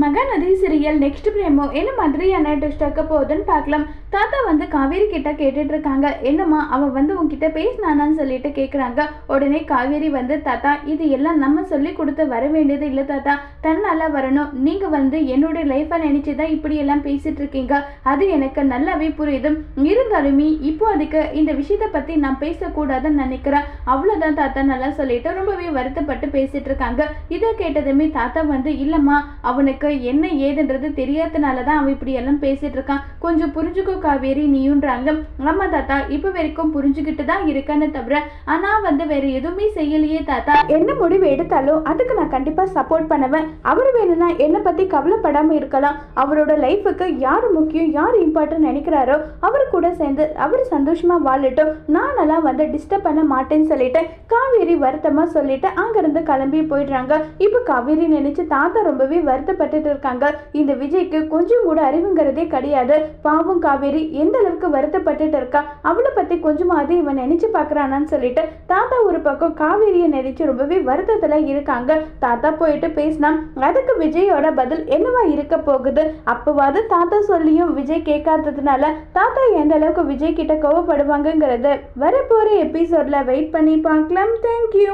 Mahanadi serial next பிரேமோ என்ன மாதிரியான test இருக்க போகுதுன்னு பார்க்கலாம். தாத்தா வந்து காவேரி கிட்ட கேட்டுட்டு இருக்காங்க. என்னம்மா அவன் வந்து உன்கிட்ட பேசினானான்னு சொல்லிட்டு கேட்குறாங்க உடனே காவேரி வந்து தாத்தா இது எல்லாம் நம்ம சொல்லி கொடுத்து வர வேண்டியது இல்லை தாத்தா. தன்னால வரணும். நீங்க வந்து என்னோட லைஃப்பை நினைச்சு தான் இப்படி எல்லாம் பேசிட்டு இருக்கீங்க. அது எனக்கு நல்லாவே புரியுது. இருந்தாலுமே இப்போ அதுக்கு இந்த விஷயத்தை பத்தி நான் பேசக்கூடாதுன்னு நினைக்கிறேன். அவ்வளோதான் தாத்தா நல்லா சொல்லிட்டு ரொம்பவே வருத்தப்பட்டு பேசிட்டு இருக்காங்க. இதை கேட்டதுமே தாத்தா வந்து இல்லம்மா அவனுக்கு என்ன ஏதுன்றது தெரியாதனால தான் அவன் இப்படி எல்லாம் பேசிட்டு இருக்கான். கொஞ்சம் புரிஞ்சுக்கோ காவேரி நீயுன்றாங்க. ஆமா தாத்தா இப்போ வரைக்கும் புரிஞ்சுக்கிட்டு தான் இருக்கான்னு தவிர ஆனா வந்து வேற எதுவுமே செய்யலையே தாத்தா. என்ன முடிவு எடுத்தாலும் அதுக்கு நான் கண்டிப்பா சப்போர்ட் பண்ணுவேன். அவர் வேணும்னா என்னை பத்தி கவலைப்படாம இருக்கலாம். அவரோட லைஃபுக்கு யார் முக்கியம் யார் இம்பார்ட்டன் நினைக்கிறாரோ அவர் கூட சேர்ந்து அவர் சந்தோஷமா வாழட்டும். நானெல்லாம் வந்து டிஸ்டர்ப் பண்ண மாட்டேன்னு சொல்லிட்டு காவேரி வருத்தமா சொல்லிட்டு அங்கிருந்து கிளம்பி போயிடுறாங்க. இப்போ காவேரி நினைச்சு தாத்தா ரொம்பவே வருத்தப்பட்டு வருத்தப்பட்டுட்டு இருக்காங்க. இந்த விஜய்க்கு கொஞ்சம் கூட அறிவுங்கிறதே கிடையாது. பாவம் காவேரி எந்த அளவுக்கு வருத்தப்பட்டுட்டு இருக்கா? அவளை பத்தி கொஞ்சமாவது இவன் நினைச்சு பார்க்கறானான்னு சொல்லிட்டு தாத்தா ஒரு பக்கம் காவேரியை நினைச்சு ரொம்பவே வருத்தத்துல இருக்காங்க. தாத்தா போயிட்டு பேசினா அதுக்கு விஜயோட பதில் என்னவா இருக்க போகுது? அப்பவாது தாத்தா சொல்லியும் விஜய் கேட்காததுனால தாத்தா எந்த அளவுக்கு விஜய் கிட்ட கோவப்படுவாங்கங்கிறது வரப்போற எபிசோட்ல வெயிட் பண்ணி பார்க்கலாம். தேங்க்யூ